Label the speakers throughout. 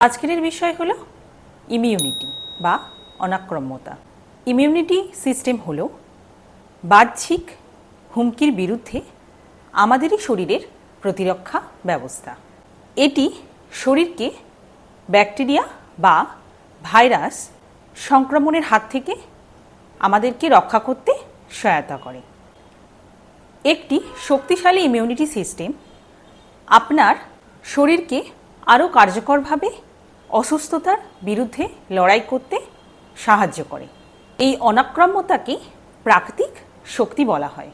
Speaker 1: আজকের বিষয় হল ইমিউনিটি বা অনাক্রম্যতা। ইমিউনিটি সিস্টেম হল বাহ্যিক হুমকির বিরুদ্ধে আমাদেরই শরীরের প্রতিরক্ষা ব্যবস্থা। এটি শরীরকে ব্যাকটেরিয়া বা ভাইরাস সংক্রমণের হাত থেকে আমাদেরকে রক্ষা করতে সহায়তা করে। একটি শক্তিশালী ইমিউনিটি সিস্টেম আপনার শরীরকে আরও কার্যকরভাবে অসুস্থতার বিরুদ্ধে লড়াই করতে সাহায্য করে। এই অনাক্রম্যতাকে প্রাকৃতিক শক্তি বলা হয়।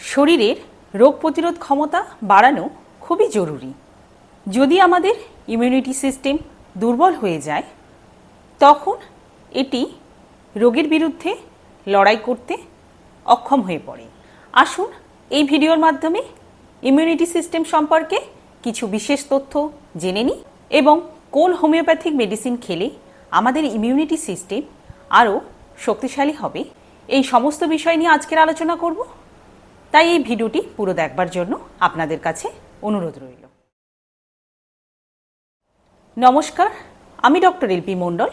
Speaker 1: শরীরের রোগ প্রতিরোধ ক্ষমতা বাড়ানো খুবই জরুরি। যদি আমাদের ইমিউনিটি সিস্টেম দুর্বল হয়ে যায়, তখন এটি রোগের বিরুদ্ধে লড়াই করতে অক্ষম হয়ে পড়ে। আসুন এই ভিডিওর মাধ্যমে ইমিউনিটি সিস্টেম সম্পর্কে কিছু বিশেষ তথ্য জেনে নিই এবং কোন হোমিওপ্যাথিক মেডিসিন খেলে আমাদের ইমিউনিটি সিস্টেম আরও শক্তিশালী হবে। এই সমস্ত বিষয় নিয়ে আজকের আলোচনা করব। তাই এই ভিডিওটি পুরো দেখবার জন্য আপনাদের কাছে অনুরোধ রইল। নমস্কার, আমি doctor LP Mondal.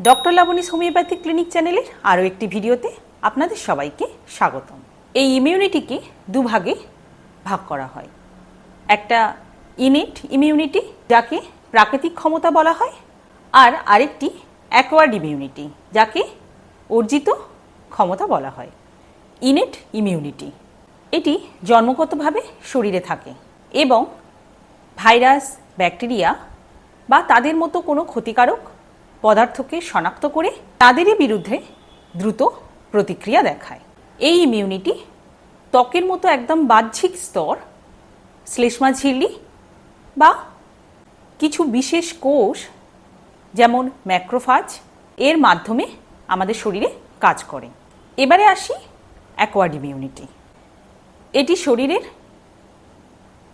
Speaker 1: Doctor Laboni's homeopathic clinic চ্যানেলের আরও একটি ভিডিওতে আপনাদের সবাইকে স্বাগতম। এই ইমিউনিটিকে দুভাগে ভাগ করা হয়। একটা ইনেট ইমিউনিটি যাকে প্রাকৃতিক ক্ষমতা বলা হয়, আর আরেকটি অ্যাকোয়ার্ড ইমিউনিটি যাকে অর্জিত ক্ষমতা বলা হয়, ইনেট ইমিউনিটি। এটি জন্মগতভাবে শরীরে থাকে এবং ভাইরাস, ব্যাকটেরিয়া বা তাদের মতো কোনো ক্ষতিকারক পদার্থকে শনাক্ত করে তাদেরই বিরুদ্ধে দ্রুত প্রতিক্রিয়া দেখায়। এই ইমিউনিটি ত্বকের মতো একদম বাহ্যিক স্তর শ্লেষ্মা ঝিল্লি বা কিছু বিশেষ কোষ, যেমন ম্যাক্রোফাজ, এর মাধ্যমে আমাদের শরীরে কাজ করে। এবারে আসি অ্যাকোয়ার্ড ইমিউনিটি এটি শরীরের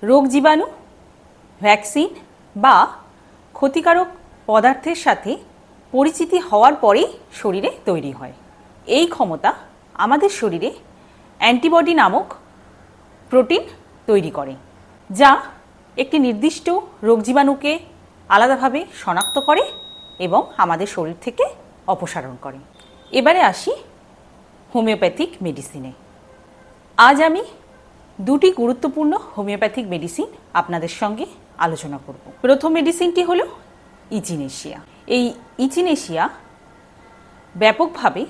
Speaker 1: রোগ জীবাণু, ভ্যাকসিন বা ক্ষতিকারক পদার্থের সাথে পরিচিতি হওয়ার পরেই শরীরে তৈরি হয়। এই ক্ষমতা আমাদের শরীরে অ্যান্টিবডি নামক প্রোটিন তৈরি করে, যা একটি নির্দিষ্ট রোগ জীবাণুকে আলাদাভাবে শনাক্ত করে এবং আমাদের শরীর থেকে অপসারণ করে। এবারে আসি হোমিওপ্যাথিক মেডিসিনে। আজ আমি দুটি গুরুত্বপূর্ণ হোমিওপ্যাথিক মেডিসিন আপনাদের সঙ্গে আলোচনা করব। প্রথম মেডিসিনটি হলো ইচিনেশিয়া। এই ইচিনেশিয়া ব্যাপকভাবে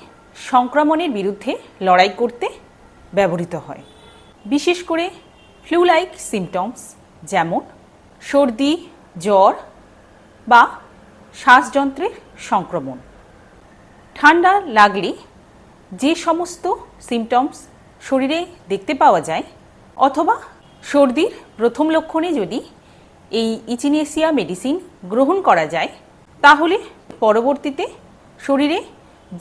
Speaker 1: সংক্রমণের বিরুদ্ধে লড়াই করতে ব্যবহৃত হয়। বিশেষ করে ফ্লু লাইক সিমটমস যেমন সর্দি, জ্বর বা শ্বাসযন্ত্রের সংক্রমণ। ঠান্ডা লাগলে যে সমস্ত সিমটমস শরীরে দেখতে পাওয়া যায় অথবা সর্দির প্রথম লক্ষণে যদি এই ইচিনেসিয়া মেডিসিন গ্রহণ করা যায়, তাহলে পরবর্তীতে শরীরে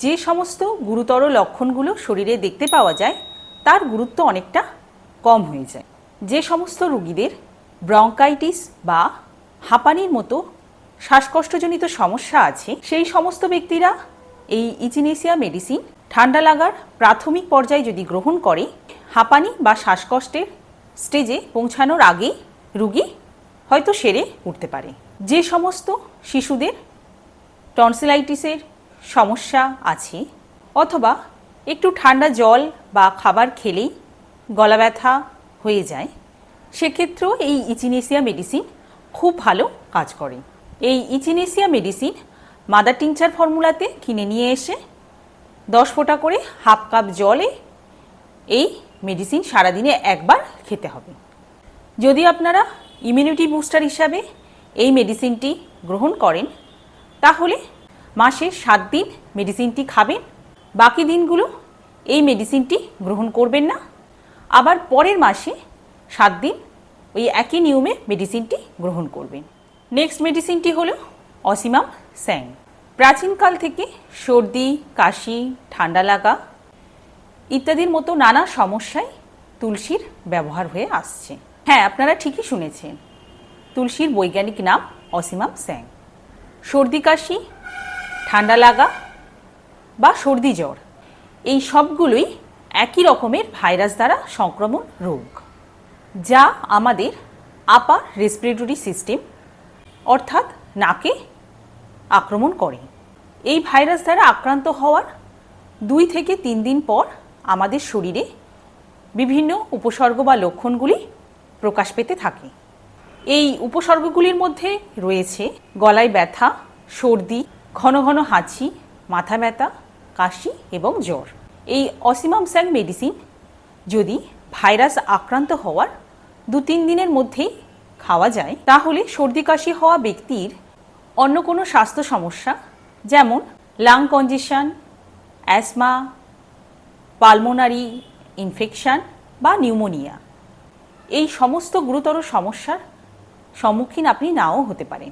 Speaker 1: যে সমস্ত গুরুতর লক্ষণগুলো শরীরে দেখতে পাওয়া যায়, তার গুরুত্ব অনেকটা কম হয়ে যায়। যে সমস্ত রুগীদের ব্রঙ্কাইটিস বা হাঁপানির মতো শ্বাসকষ্টজনিত সমস্যা আছে, সেই সমস্ত ব্যক্তিরা এই ইচিনেসিয়া মেডিসিন, ঠান্ডা লাগার প্রাথমিক পর্যায়ে যদি গ্রহণ করে, হাঁপানি বা শ্বাসকষ্টের স্টেজে পৌঁছানোর আগেই রুগী হয়তো সেরে উঠতে পারে। যে সমস্ত শিশুদের টনসিলাইটিসের সমস্যা আছে, অথবা একটু ঠান্ডা জল বা খাবার খেলেই গলা ব্যথা হয়ে যায় সেক্ষেত্রেও এই ইচিনেসিয়া মেডিসিন খুব ভালো কাজ করে। এই ইচিনেসিয়া মেডিসিন মাদার টিংচার ফর্মুলাতে কিনে নিয়ে এসে দশ ফোঁটা করে হাফ কাপ জলে এই মেডিসিন সারাদিনে একবার খেতে হবে। যদি আপনারা ইমিউনিটি বুস্টার হিসাবে এই মেডিসিনটি গ্রহণ করেন, তাহলে মাসে সাত দিন মেডিসিনটি খাবেন, বাকি দিনগুলো এই মেডিসিনটি গ্রহণ করবেন না। আবার পরের মাসে সাত দিন ওই একই নিয়মে মেডিসিনটি গ্রহণ করবেন। নেক্সট মেডিসিনটি হলো অসিমাম স্যাং। প্রাচীনকাল থেকে সর্দি, কাশি, ঠান্ডা লাগা ইত্যাদির মতো নানা সমস্যায় তুলসীর ব্যবহার হয়ে আসছে। হ্যাঁ আপনারা ঠিকই শুনেছেন, তুলসীর বৈজ্ঞানিক নাম অসিমাম স্যাং। সর্দি, কাশি, ঠান্ডা লাগা বা সর্দি জ্বর, এই সবগুলোই একই রকমের ভাইরাস দ্বারা সংক্রমণ রোগ। যা আমাদের আপার রেসপিরেটরি সিস্টেম অর্থাৎ নাকে আক্রমণ করে। এই ভাইরাস দ্বারা আক্রান্ত হওয়ার দুই থেকে তিন দিন পর আমাদের শরীরে বিভিন্ন উপসর্গ বা লক্ষণগুলি প্রকাশ পেতে থাকে। এই উপসর্গগুলির মধ্যে রয়েছে গলায় ব্যথা, সর্দি, ঘন ঘন হাঁচি, মাথা ব্যথা, কাশি এবং জ্বর। এই অসিমাম স্যাং মেডিসিন যদি ভাইরাস আক্রান্ত হওয়ার দু তিন দিনের মধ্যেই খাওয়া যায়। তাহলে সর্দি কাশি হওয়া ব্যক্তির অন্য কোনো স্বাস্থ্য সমস্যা, যেমন lung congestion asthma pulmonary infection বা নিউমোনিয়া এই সমস্ত গুরুতর সমস্যার সম্মুখীন আপনি নাও হতে পারেন।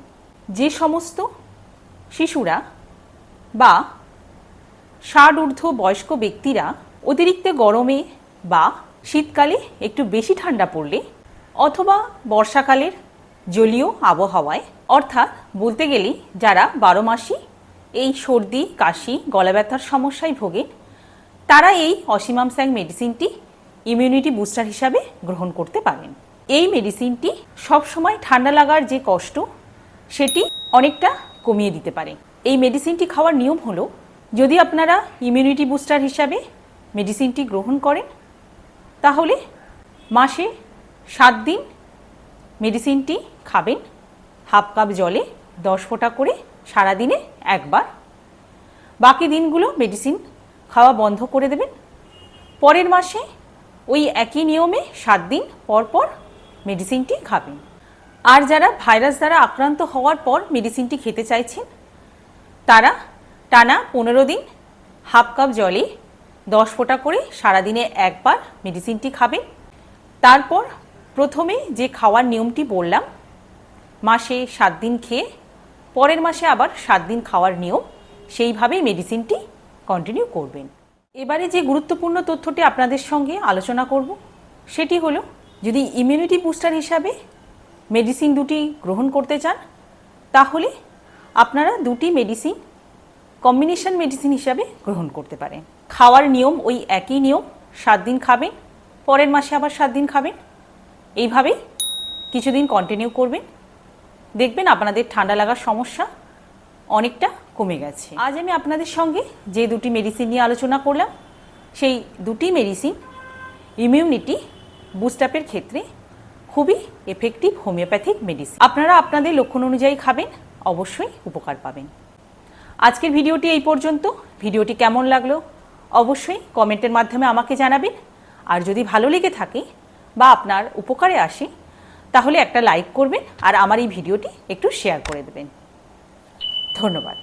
Speaker 1: যে সমস্ত শিশুরা বা ষাট ঊর্ধ্ব বয়স্ক ব্যক্তিরা অতিরিক্ত গরমে বা শীতকালে একটু বেশি ঠান্ডা পড়লে অথবা বর্ষাকালের জলীয় আবহাওয়ায়, অর্থাৎ বলতে গেলেই যারা বারো মাসই এই সর্দি, কাশি, গলা ব্যথার সমস্যায় ভোগেন তারা এই অসীমাম স্যাং মেডিসিনটি ইমিউনিটি বুস্টার হিসাবে গ্রহণ করতে পারেন। এই মেডিসিনটি সবসময় ঠান্ডা লাগার যে কষ্ট, সেটি অনেকটা কমিয়ে দিতে পারে। এই মেডিসিনটি খাওয়ার নিয়ম হলো, যদি আপনারা ইমিউনিটি বুস্টার হিসাবে মেডিসিনটি গ্রহণ করেন, তাহলে মাসে সাত দিন মেডিসিনটি খাবেন, হাফ কাপ জলে দশ ফোঁটা করে সারাদিনে একবার। বাকি দিনগুলো মেডিসিন খাওয়া বন্ধ করে দেবেন। পরের মাসে ওই একই নিয়মে সাত দিন পর পর মেডিসিনটি খাবেন। আর যারা ভাইরাস দ্বারা আক্রান্ত হওয়ার পর মেডিসিনটি খেতে চাইছেন, তারা টানা পনেরো দিন হাফ কাপ জলে দশ ফোঁটা করে সারাদিনে একবার মেডিসিনটি খাবেন। তারপর প্রথমে যে খাওয়ার নিয়মটি বললাম, মাসে সাত দিন খেয়ে, পরের মাসে আবার সাত দিন খাওয়ার নিয়ম, সেইভাবেই মেডিসিনটি কন্টিনিউ করবেন। এবারে যে গুরুত্বপূর্ণ তথ্যটি আপনাদের সঙ্গে আলোচনা করব, সেটি হলো, যদি ইমিউনিটি বুস্টার হিসাবে মেডিসিন দুটি গ্রহণ করতে চান, তাহলে আপনারা দুটি মেডিসিন কম্বিনেশন মেডিসিন হিসাবে গ্রহণ করতে পারেন। খাওয়ার নিয়ম ওই একই নিয়ম, সাত দিন খাবেন, পরের মাসে আবার সাত দিন খাবেন এইভাবেই কিছুদিন কন্টিনিউ করবেন। দেখবেন আপনাদের ঠান্ডা লাগার সমস্যা অনেকটা কমে গেছে। আজ আমি আপনাদের সঙ্গে যে দুটি মেডিসিন নিয়ে আলোচনা করলাম, সেই দুটি মেডিসিন ইমিউনিটি বুস্টাপের ক্ষেত্রে খুবই এফেক্টিভ হোমিওপ্যাথিক মেডিসিন আপনারা আপনাদের লক্ষণ অনুযায়ী খাবেন, অবশ্যই উপকার পাবেন। আজকের ভিডিওটি এই পর্যন্ত। ভিডিওটি কেমন লাগল, অবশ্যই কমেন্টের মাধ্যমে আমাকে জানাবেন। আর যদি ভালো লেগে থাকে বা আপনার উপকারে আসি, তাহলে একটা লাইক করবেন আর আমার এই ভিডিওটি একটু শেয়ার করে দেবেন। ধন্যবাদ।